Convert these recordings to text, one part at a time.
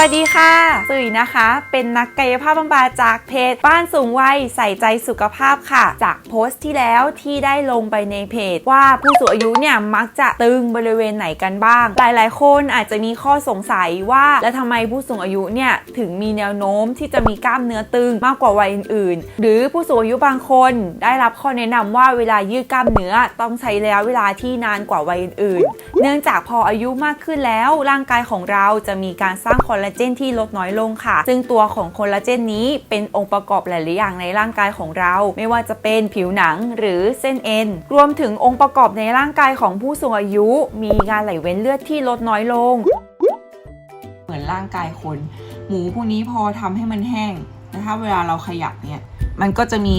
วัสดีค่ะสุยนะคะ เป็นนักกายภาพบำบัดจากเพจ บ้านสูงวัยใส่ใจสุขภาพค่ะ จากโพสต์ที่แล้วที่ได้ลงไปในเพจ ว่าผู้สูงอายุเนี่ยมักจะตึงบริเวณไหนกันบ้าง หลายๆ คนอาจจะมีข้อสงสัยว่า แล้วทำไมผู้สูงอายุเนี่ยถึงมีแนวโน้มที่จะมีกล้ามเนื้อตึงมากกว่าวัยอื่นๆ หรือผู้สูงอายุบางคน ได้รับข้อแนะนำว่าเวลายืดกล้ามเนื้อต้องใช้ระยะเวลาที่นานกว่าวัยอื่นๆ เนื่องจากพออายุมากขึ้นแล้วร่างกายของเราจะมีการสร้างคอลลาเจนที่ลดน้อยลงค่ะ ซึ่งตัวของคอลลาเจนนี้เป็นองค์ประกอบหลายๆอย่างในร่างกายของเรา ไม่ว่าจะเป็นผิวหนังหรือเส้นเอ็น รวมถึงองค์ประกอบในร่างกายของผู้สูงอายุ มีการไหลเวียนเลือดที่ลดน้อยลง เหมือนร่างกายคน หมูพวกนี้พอทำให้มันแห้งนะคะเวลาเราขยับเนี่ย มันก็จะมี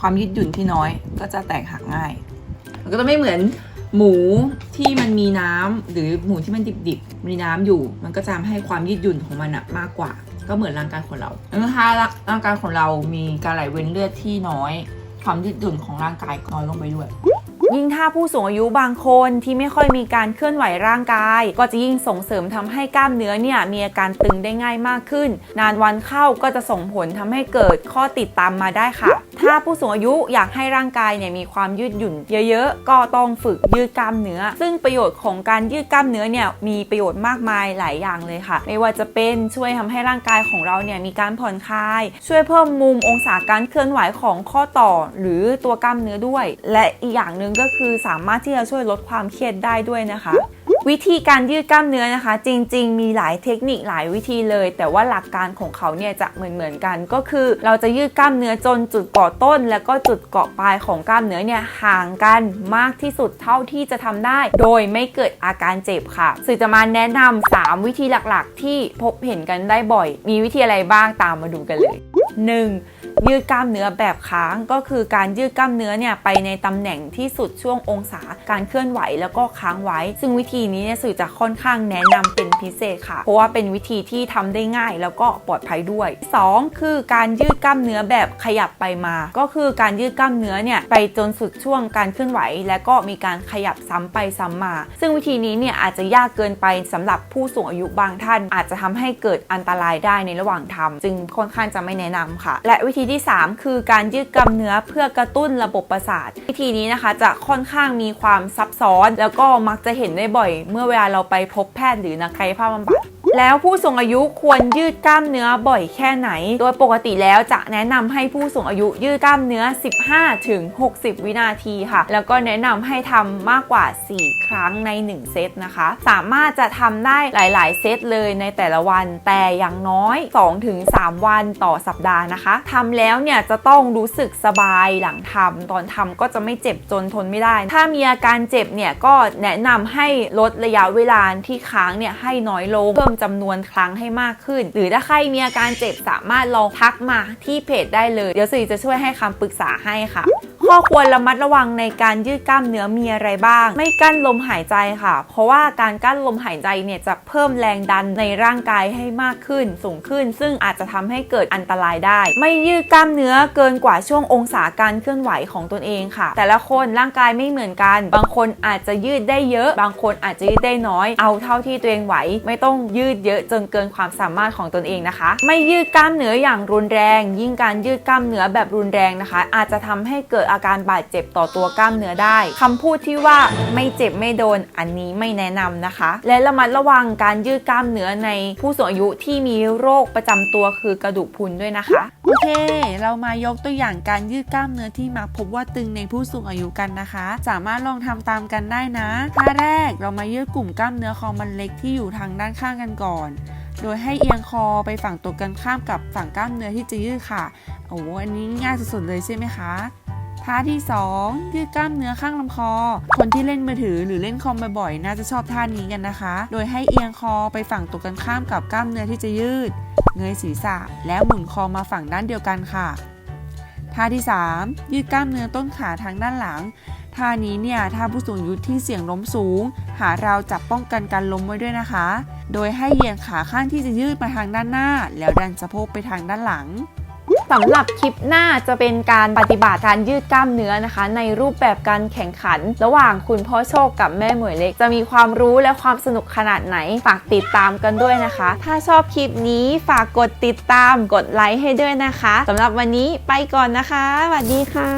ความยืดหยุ่นที่น้อย ก็จะแตกหักง่าย มันก็จะไม่เหมือน หมูที่มันมีน้ำหรือหมูที่มันดิบๆ มีน้ำอยู่ มันก็จะทำให้ความยืดหยุ่นของมันอะมากกว่า ก็เหมือนร่างกายของเรานะคะร่างกายของเรามีการไหลเวียนเลือดที่น้อย ความยืดหยุ่นของร่างกายน้อยลงไปด้วย ยิ่งถ้าผู้สูงอายุบางคนที่ไม่ค่อยมีการเคลื่อนไหวร่างกาย ก็จะยิ่งส่งเสริมทำให้กล้ามเนื้อเนี่ยมีอาการตึงได้ง่ายมากขึ้น นานวันเข้าก็จะส่งผลทำให้เกิดข้อติดตามมาได้ค่ะ ถ้าผู้สูงอายุอยากให้ร่างกายเนี่ยมีความยืดหยุ่นเยอะๆ ก็ต้องฝึกยืดกล้ามเนื้อ ซึ่งประโยชน์ของการยืดกล้ามเนื้อเนี่ยมีประโยชน์มากมายหลายอย่างเลยค่ะ ไม่ว่าจะเป็นช่วยทำให้ร่างกายของเราเนี่ยมีการผ่อนคลาย ช่วยเพิ่มมุมองศาการเคลื่อนไหวของข้อต่อ หรือตัวกล้ามเนื้อด้วย และอีกอย่างหนึ่งก็คือสามารถที่จะช่วยลดความเครียดได้ด้วยนะคะ วิธีการยืดกล้ามเนื้อนะคะ จริง ๆ มีหลายเทคนิคหลายวิธีเลย แต่ว่าหลักการของเขาเนี่ยจะเหมือนเหมือนๆกัน ก็คือเราจะยืดกล้ามเนื้อจนจุดเกาะต้น แล้วก็จุดเกาะปลายของกล้ามเนื้อเนี่ยห่างกันมากที่สุดเท่าที่จะทำได้ โดยไม่เกิดอาการเจ็บค่ะสื่อจะมาแนะนำ3วิธีหลักๆ ที่พบเห็นกันได้บ่อย มีวิธีอะไรบ้างตามมาดูกันเลย 1. ยืดกล้ามเนื้อแบบค้างก็คือการยืดกล้ามเนื้อเนี่ยไปในตำแหน่งที่สุดช่วงองศาการเคลื่อนไหวแล้วก็ค้างไว้ ซึ่งวิธีนี้เนี่ยสื่อจะค่อนข้างแนะนำเป็นพิเศษค่ะ เพราะว่าเป็นวิธีที่ทำได้ง่ายแล้วก็ปลอดภัยด้วย 2. คือการยืดกล้ามเนื้อแบบขยับไปมา ก็คือการยืดกล้ามเนื้อเนี่ยไปจนสุดช่วงการเคลื่อนไหว และก็มีการขยับซ้ำไปซ้ำมา ซึ่งวิธีนี้เนี่ยอาจจะยากเกินไปสำหรับผู้สูงอายุบางท่าน อาจจะทำให้เกิดอันตรายได้ในระหว่างทำจึงค่อนข้างจะไม่แนะนำค่ะ และวิธีที่ 3 คือการยืดกล้ามเนื้อเพื่อกระตุ้นระบบประสาท วิธีนี้นะคะจะค่อนข้างมีความซับซ้อน แล้วก็มักจะเห็นได้บ่อยเมื่อเวลาเราไปพบแพทย์หรือนักกายภาพบำบัด แล้วผู้สูงอายุควรยืดกล้ามเนื้อบ่อยแค่ไหน โดยปกติแล้วจะแนะนำให้ผู้สูงอายุยืดกล้ามเนื้อ 15ถึง60 วินาทีค่ะ แล้วก็แนะนำให้ทำมากกว่า 4 ครั้งใน 1 เซตนะคะ สามารถจะทำได้หลาย ๆ เซตเลยในแต่ละวัน แต่อย่างน้อย2ถึง3วันต่อสัปดาห์นะคะทำแล้วเนี่ยจะต้องรู้สึกสบายหลังทำตอนทำก็จะไม่เจ็บจนทนไม่ได้ ถ้ามีอาการเจ็บเนี่ยก็แนะนำให้ลดระยะเวลาที่ค้างเนี่ยให้น้อยลงเพิ่มจจำนวนครั้งให้มากขึ้น หรือถ้าใครมีอาการเจ็บสามารถลองทักมาที่เพจได้เลย เดี๋ยวสิจะช่วยให้คำปรึกษาให้ค่ะ ข้อควรระมัดระวังในการยืดกล้ามเนื้อมีอะไรบ้าง ไม่กั้นลมหายใจค่ะ เพราะว่าการกั้นลมหายใจเนี่ยจะเพิ่มแรงดันในร่างกายให้มากขึ้นสูงขึ้น ซึ่งอาจจะทำให้เกิดอันตรายได้ ไม่ยืดกล้ามเนื้อเกินกว่าช่วงองศาการเคลื่อนไหวของตนเองค่ะ แต่ละคนร่างกายไม่เหมือนกัน บางคนอาจจะยืดได้เยอะ บางคนอาจจะยืดได้น้อย เอาเท่าที่ตัวเองไหว ไม่ต้องยืดเยอะจนเกินความสามารถของตนเองนะคะ ไม่ยืดกล้ามเนื้ออย่างรุนแรง ยิ่งการยืดกล้ามเนื้อแบบรุนแรงนะคะ อาจจะทำให้เกิดอาการบาดเจ็บต่อตัวกล้ามเนื้อได้คำพูดที่ว่าไม่เจ็บไม่โดนอันนี้ไม่แนะนำนะคะ และระมัดระวังการยืดกล้ามเนื้อในผู้สูงอายุที่มีโรคประจำตัวคือกระดูกพุนด้วยนะคะโอเค เรามายกตัวอย่างการยืดกล้ามเนื้อที่มักพบว่าตึงในผู้สูงอายุกันนะคะ สามารถลองทำตามกันได้นะท่าแรกเรามายืดกลุ่มกล้ามเนื้อคอมันเล็กที่อยู่ทางด้านข้างกันก่อน โดยให้เอียงคอไปฝั่งตัวกันข้ามกับฝั่งกล้ามเนื้อที่จะยืดค่ะ โอ้อันนี้ง่ายสุดๆเลยใช่ไหมคะ ท่าที่ 2 ยืดกล้ามเนื้อข้างลำคอ คนที่เล่นมือถือหรือเล่นคอมบ่อยๆ น่าจะชอบท่านี้กันนะคะ โดยให้เอียงคอไปฝั่งตัวกันข้ามกับกล้ามเนื้อที่จะยืด เงยศีรษะ แล้วหมุนคอมาฝั่งด้านเดียวกันค่ะ ท่าที่ 3 ยืดกล้ามเนื้อต้นขาทางด้านหลัง ท่านี้เนี่ยถ้าผู้สูงอายุที่เสี่ยงล้มสูง หาเราจับป้องกันการล้มไว้ด้วยนะคะ โดยให้เหยียดขาข้างที่จะยืดมาทางด้านหน้า แล้วดันสะโพกไปทางด้านหลัง สำหรับคลิปหน้าจะเป็นการปฏิบัติการยืดกล้ามเนื้อนะคะ ในรูปแบบการแข่งขัน ระหว่างคุณพ่อโชคกับแม่หมวยเล็ก จะมีความรู้และความสนุกขนาดไหน ฝากติดตามกันด้วยนะคะ ถ้าชอบคลิปนี้ฝากกดติดตามกดไลค์ให้ด้วยนะคะสำหรับวันนี้ไปก่อนนะคะสวัสดีค่ะ